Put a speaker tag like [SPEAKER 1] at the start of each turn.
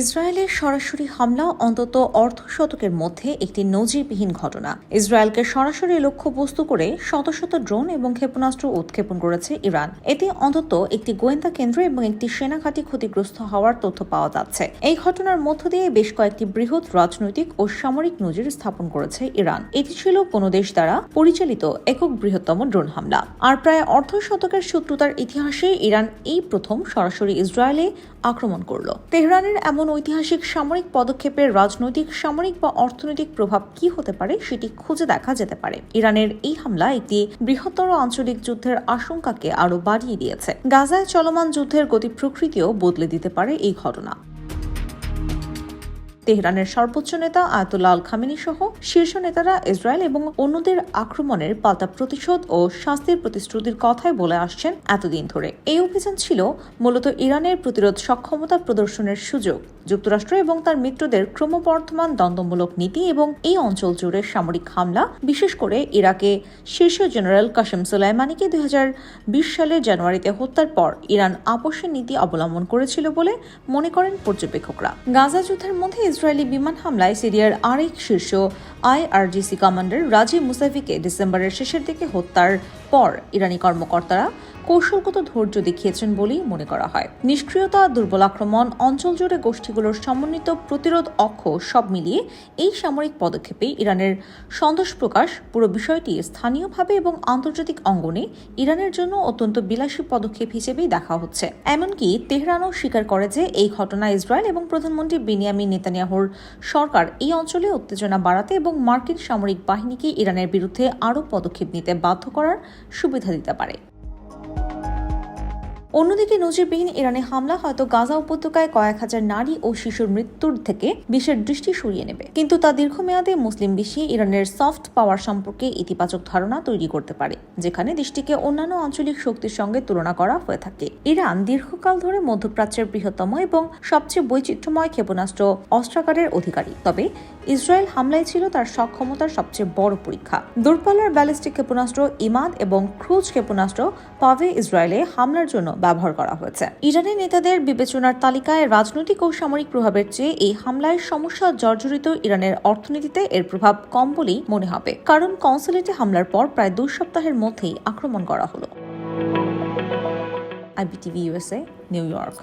[SPEAKER 1] ইসরায়েলের সরাসরি হামলা অন্তত অর্ধ শতকের মধ্যে একটি নজিরবিহীন ঘটনা ইসরায়েলকে সরাসরি লক্ষ্যবস্তু করে শত শত ড্রোন এবং ক্ষেপণাস্ত্র উৎক্ষেপণ করেছে ইরান এতে অন্তত একটি গোয়েন্দা কেন্দ্র এবং একটি সেনাঘাটি ক্ষতিগ্রস্ত হওয়ার তথ্য পাওয়া যাচ্ছে এই ঘটনার মধ্য দিয়ে বেশ কয়েকটি বৃহৎ রাজনৈতিক ও সামরিক নজির স্থাপন করেছে ইরান এটি ছিল কোনো দেশ দ্বারা পরিচালিত একক বৃহত্তম ড্রোন হামলা আর প্রায় অর্ধ শতকের শত্রুতার ইতিহাসে ইরান এই প্রথম সরাসরি ইসরায়েলে আক্রমণ করল তেহরানের এমন এমন ঐতিহাসিক সামরিক পদক্ষেপের রাজনৈতিক সামরিক বা অর্থনৈতিক প্রভাব কি হতে পারে সেটি খুঁজে দেখা যেতে পারে ইরানের এই হামলা একটি বৃহত্তর আঞ্চলিক যুদ্ধের আশঙ্কাকে আরও বাড়িয়ে দিয়েছে গাজায় চলমান যুদ্ধের গতি প্রকৃতিও বদলে দিতে পারে এই ঘটনা তেহরানের সর্বোচ্চ নেতা আয়তুল্লাহ আল সহ শীর্ষ নেতারা ইসরায়েল এবং অন্যদের আক্রমণের পাল্টা প্রতিশোধ ও শাস্তির প্রতিশ্রুতির কথাই বলে আসছেন এতদিন ধরে এই অভিযান ছিল মূলত ইরানের প্রতিরোধ সক্ষমতা প্রদর্শনের সুযোগ যুক্তরাষ্ট্র এবং তার মিত্রদের ক্রমবর্ধমান দ্বন্দ্বমূলক নীতি এবং এই অঞ্চল জুড়ে সামরিক হামলা বিশেষ করে ইরাকে শীর্ষ জেনারেল কাশেম সোলাইমানিকে দুই সালের জানুয়ারিতে হত্যার পর ইরান আপোষের নীতি অবলম্বন করেছিল বলে মনে করেন পর্যবেক্ষকরা গাজা যুদ্ধের মধ্যে ইসরায়েলি বিমান হামলায় সিরিয়ার আরেক শীর্ষ আইআরজিসি কমান্ডার রাজি মুসাফিকে ডিসেম্বরের শেষের দিকে হত্যার পর ইরানি কর্মকর্তারা কৌশলগত ধৈর্য দেখিয়েছেন বলেই মনে করা হয় নিষ্ক্রিয়তা দুর্বল আক্রমণ অঞ্চল জুড়ে গোষ্ঠীগুলোর সমন্বিত প্রতিরোধ অক্ষ সব মিলিয়ে এই সামরিক পদক্ষেপে ইরানের সন্তোষ প্রকাশ পুরো বিষয়টি স্থানীয়ভাবে এবং আন্তর্জাতিক অঙ্গনে ইরানের জন্য অত্যন্ত বিলাসী পদক্ষেপ হিসেবেই দেখা হচ্ছে এমনকি তেহরানও স্বীকার করে যে এই ঘটনা ইসরায়েল এবং প্রধানমন্ত্রী বেনিয়ামিন নেতানিয়াহুর সরকার এই অঞ্চলে উত্তেজনা বাড়াতে এবং মার্কিন সামরিক বাহিনীকে ইরানের বিরুদ্ধে আরও পদক্ষেপ নিতে বাধ্য করার সুবিধা দিতে পারে অন্যদিকে নজিরবিহীন ইরানে হামলা হয়তো গাজা উপত্যকায় কয়েক হাজার নারী ও শিশুর মৃত্যুর থেকে বিশ্বের দৃষ্টি সরিয়ে নেবে কিন্তু তা দীর্ঘমেয়াদে মুসলিম বিশ্বে ইরানের সফট পাওয়ার সম্পর্কে ইতিবাচক ধারণা তৈরি করতে পারে যেখানে দৃষ্টিকে অন্যান্য আঞ্চলিক শক্তির সঙ্গে তুলনা করা হয়ে থাকে ইরান দীর্ঘকাল ধরে মধ্যপ্রাচ্যের বৃহত্তম এবং সবচেয়ে বৈচিত্র্যময় ক্ষেপণাস্ত্র অস্ত্রাগারের অধিকারী তবে ইসরায়েল হামলায় ছিল তার সক্ষমতার সবচেয়ে বড় পরীক্ষা দূরপাল্লার ব্যালিস্টিক ক্ষেপণাস্ত্র ইমাদ এবং ক্রুজ ক্ষেপণাস্ত্র পাভে ইসরায়েলে হামলার জন্য ব্যবহার করা হয়েছে ইরানের নেতাদের বিবেচনার তালিকায় রাজনৈতিক ও সামরিক প্রভাবের চেয়ে এই হামলায় সমস্যা জর্জরিত ইরানের অর্থনীতিতে এর প্রভাব কম বলেই মনে হবে কারণ কনসুলেটে হামলার পর প্রায় দুই সপ্তাহের মধ্যেই আক্রমণ করা হলো আইবিটিভি ইউএসএ নিউ ইয়র্ক